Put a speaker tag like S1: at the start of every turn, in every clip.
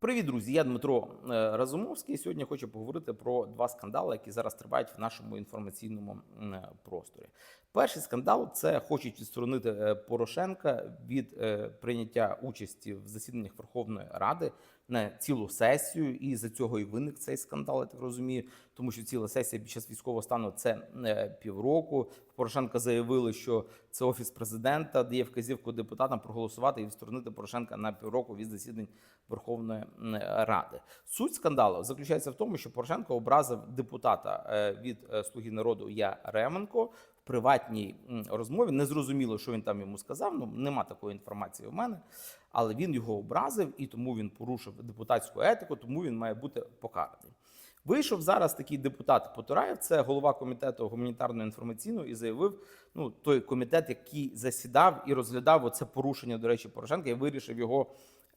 S1: Привіт, друзі! Я Дмитро е, Разумовський. Сьогодні хочу поговорити про два скандали, які зараз тривають в нашому інформаційному е, просторі. Перший скандал це хочуть відсторонити е, Порошенка від е, прийняття участі в засіданнях Верховної Ради на цілу сесію. І за цього і виник цей скандал, я так розумію, тому що ціла сесія під час військового стану це е, півроку. Порошенка заявили, що це офіс президента дає вказівку депутатам проголосувати і відсторонити Порошенка на півроку від засідань Верховної Ради. Суть скандалу заключається в тому, що Порошенко образив депутата від Слуги народу в приватній розмові. Не зрозуміло, що він там йому сказав. Ну нема такої інформації в мене, але він його образив і тому він порушив депутатську етику, тому він має бути покараний. Вийшов зараз такий депутат Потураєв, це голова комітету гуманітарного інформаційного, і заявив: ну той комітет, який засідав і розглядав оце порушення, до речі, Порошенка, і вирішив його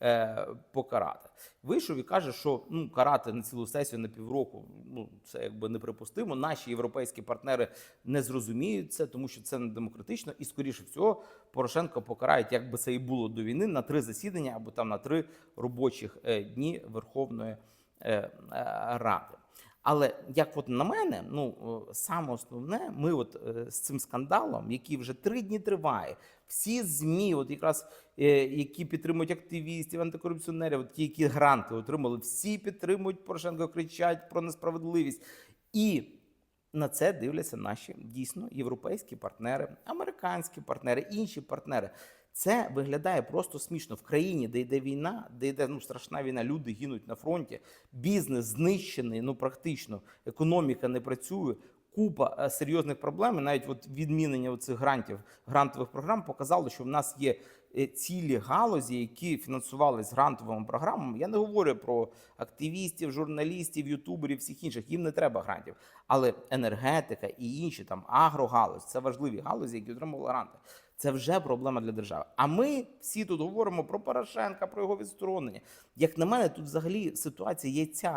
S1: е, покарати. Вийшов і каже, що ну карати на цілу сесію на півроку, ну це якби неприпустимо. Наші європейські партнери не зрозуміють це, тому що це не демократично, і скоріше всього Порошенко покарають, як би це і було до війни, на три засідання або там на три робочих е, дні Верховної е, е, Ради. Але як от на мене, ну саме основне, ми от е, з цим скандалом, який вже три дні триває, всі змі, от якраз е, які підтримують активістів, антикорупціонерів, от ті, які гранти отримали, всі підтримують Порошенко, кричать про несправедливість. І на це дивляться наші дійсно європейські партнери, американські партнери, інші партнери. Це виглядає просто смішно в країні, де йде війна, де йде ну страшна війна, люди гинуть на фронті, бізнес знищений, ну практично, економіка не працює. Купа е, серйозних проблем. І навіть от відмінення цих грантів, грантових програм показало, що в нас є е, цілі галузі, які фінансувалися грантовими програмами. Я не говорю про активістів, журналістів, ютуберів, всіх інших. Їм не треба грантів. Але енергетика і інші там агрогалузь це важливі галузі, які отримували гранти. Це вже проблема для держави. А ми всі тут говоримо про Порошенка, про його відсторонення. Як на мене, тут взагалі ситуація яйця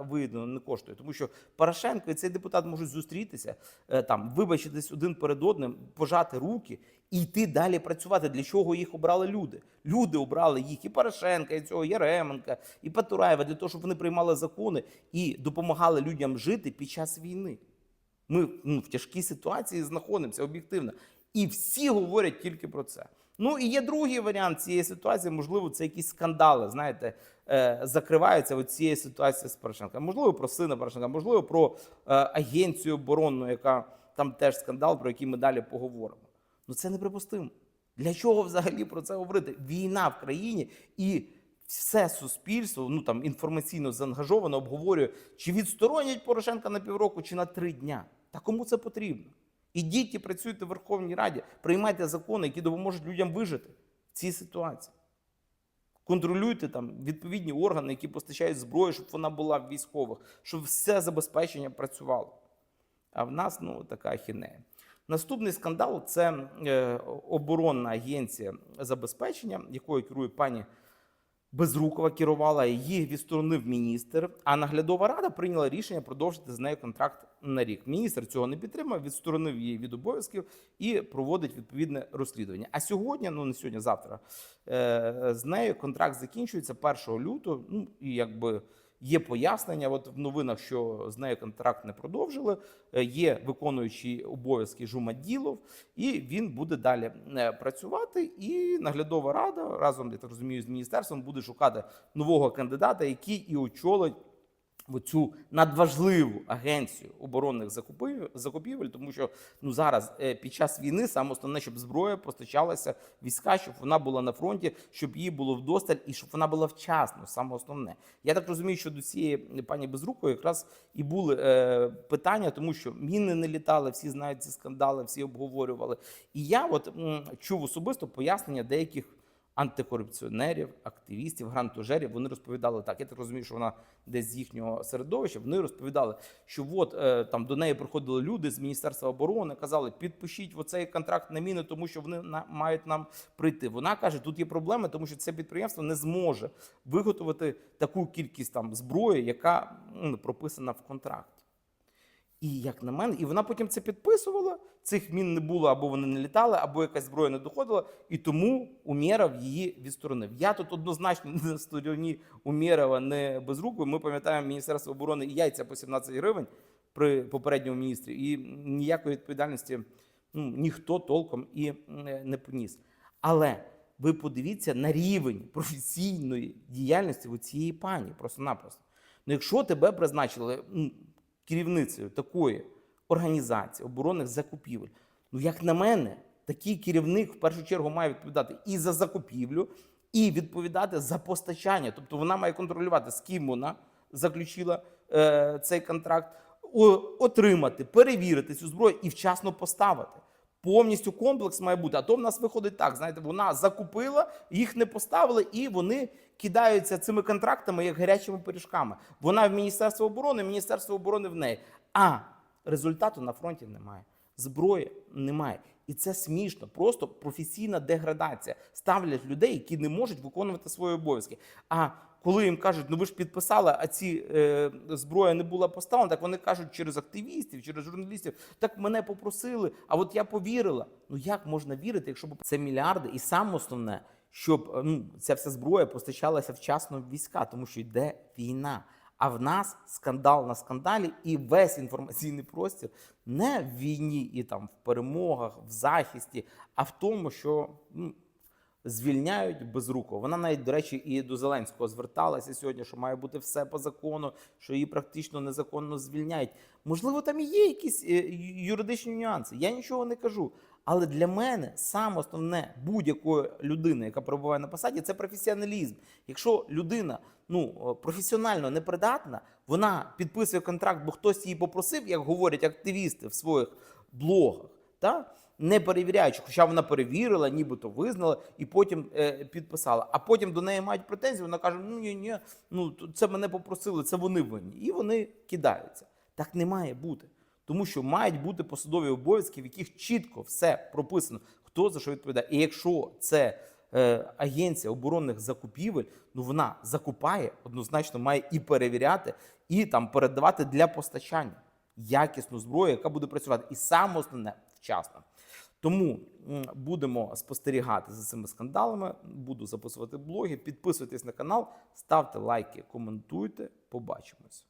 S1: е, видно не коштує, тому що Порошенко і цей депутат можуть зустрітися е, там, вибачитись один перед одним, пожати руки і йти далі працювати. Для чого їх обрали люди? Люди обрали їх і Порошенка, і цього Яременка, і Патураєва для того, щоб вони приймали закони і допомагали людям жити під час війни. Ми ну, в тяжкій ситуації знаходимося об'єктивно. І всі говорять тільки про це. Ну і є другий варіант цієї ситуації. Можливо, це якісь скандали. Знаєте, е, закриваються от цієї ситуації з Порошенка. Можливо, про сина Порошенка, можливо, про е, агенцію оборонну, яка там теж скандал, про який ми далі поговоримо. Ну це неприпустимо. Для чого взагалі про це говорити? Війна в країні і все суспільство, ну там інформаційно заангажовано, обговорює, чи відсторонять Порошенка на півроку, чи на три дня. Та кому це потрібно? Ідіть і працюйте в Верховній Раді, приймайте закони, які допоможуть людям вижити в цій ситуації. Контролюйте там відповідні органи, які постачають зброю, щоб вона була в військових, щоб все забезпечення працювало. А в нас ну така ахінея. Наступний скандал це е, оборонна агенція забезпечення, якою керує пані Безрукова керувала, її відсторонив міністр. А наглядова рада прийняла рішення продовжити з нею контракт на рік. Міністр цього не підтримав, відсторонив її від обов'язків і проводить відповідне розслідування. А сьогодні, ну не сьогодні, завтра, е, з нею контракт закінчується 1 лютого. Ну і якби. Є пояснення, от в новинах, що з нею контракт не продовжили. Е, Є виконуючий обов'язки Жумаділов, і він буде далі е, працювати. І наглядова рада разом, я так розумію, з міністерством буде шукати нового кандидата, який і очолить оцю надважливу агенцію оборонних закупівель, тому що ну зараз е, під час війни саме основне, щоб зброя постачалася війська, щоб вона була на фронті, щоб її було вдосталь і щоб вона була вчасно. Саме основне. Я так розумію, що до цієї пані Безрукої якраз і були е, питання, тому що міни не літали, всі знають ці скандали, всі обговорювали. І я от м, чув особисто пояснення деяких антикорупціонерів, активістів, грантожерів. Вони розповідали так. Я так розумію, що вона десь з їхнього середовища. Вони розповідали, що от е, там до неї приходили люди з міністерства оборони, казали, підпишіть оцей контракт на міни, тому що вони мають нам прийти. Вона каже, тут є проблеми, тому що це підприємство не зможе виготовити таку кількість там зброї, яка ну, прописана в контракті. І як на мене, і вона потім це підписувала, цих мін не було, або вони не літали, або якась зброя не доходила, і тому Умєров її відсторонив. Я тут однозначно на стороні Умєрова, не без руку. Ми пам'ятаємо Міністерство оборони і яйця по 17 гривень при попередньому міністрі, і ніякої відповідальності ну, ніхто толком і не поніс. Але ви подивіться на рівень професійної діяльності у цієї пані, просто-напросто. Ну, якщо тебе призначили керівницею такої організації оборонних закупівель, ну як на мене, такий керівник в першу чергу має відповідати і за закупівлю, і відповідати за постачання. Тобто вона має контролювати, з ким вона заключила е, цей контракт, отримати, перевірити цю зброю і вчасно поставити. Повністю комплекс має бути. А то в нас виходить так: знаєте, вона закупила, їх не поставили, і вони кидаються цими контрактами як гарячими пиріжками. Вона в Міністерство оборони, Міністерство оборони в неї. А результату на фронті немає. Зброї немає. І це смішно, просто професійна деградація. Ставлять людей, які не можуть виконувати свої обов'язки. А коли їм кажуть, ну ви ж підписали, а ці е, зброя не була поставлена, так вони кажуть через активістів, через журналістів. Так мене попросили, а от я повірила. Ну як можна вірити, якщо це мільярди? І саме основне, щоб е, ну, ця вся зброя постачалася вчасно в війська, тому що йде війна. А в нас скандал на скандалі, і весь інформаційний простір не в війні і там в перемогах, в захисті, а в тому, що ну, звільняють безруко. Вона навіть, до речі, і до Зеленського зверталася сьогодні, що має бути все по закону, що її практично незаконно звільняють. Можливо, там і є якісь е, юридичні нюанси. Я нічого не кажу. Але для мене саме основне будь-якої людини, яка перебуває на посаді, це професіоналізм. Якщо людина ну е, професіонально непридатна, вона підписує контракт, бо хтось її попросив, як говорять активісти в своїх блогах, та не перевіряючи, хоча вона перевірила, нібито визнала і потім е, підписала. А потім до неї мають претензії. Вона каже: Ну ні, ні, ну це мене попросили, це вони винні, і вони кидаються. Так не має бути. Тому що мають бути посадові обов'язки, в яких чітко все прописано, хто за що відповідає. І якщо це е, агенція оборонних закупівель, ну вона закупає, однозначно має і перевіряти, і там передавати для постачання якісну зброю, яка буде працювати. І саме основне вчасно. Тому будемо спостерігати за цими скандалами. Буду записувати блоги. Підписуйтесь на канал, ставте лайки, коментуйте. Побачимось.